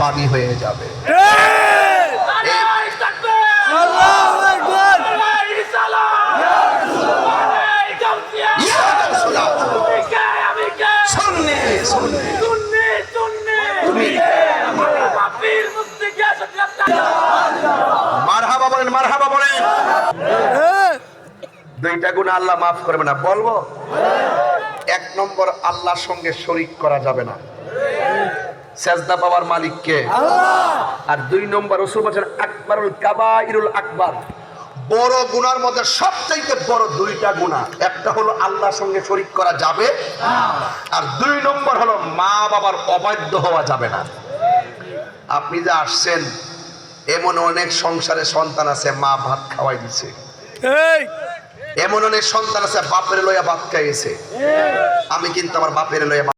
পানি হয়ে যাবে। মারহাবা বলেন মারহাবা বলেন। দুইটা গুণ আল্লাহ মাফ করবে না বলব? এক নম্বর আল্লাহর সঙ্গে শরিক করা যাবে না। সেজদা পাওয়ার মালিককে। আর দুই নম্বর রসুল বলছেন আকবরুল কাবাইরুল আকবার। বড় গুনার মধ্যে সবচাইতে বড় দুইটা গুণা। একটা হলো আল্লাহর সঙ্গে শরিক করা যাবে আর দুই নম্বর হলো মা বাবার অবাধ্য হওয়া যাবে না। আপনি যে আসছেন এমন অনেক সংসারে সন্তান আছে মা ভাত খাওয়াই দিছে। এমন অনেক সন্তান আছে বাপের লইয়া ভাত খাইয়েছে। আমি কিন্তু আমার বাপের লইয়া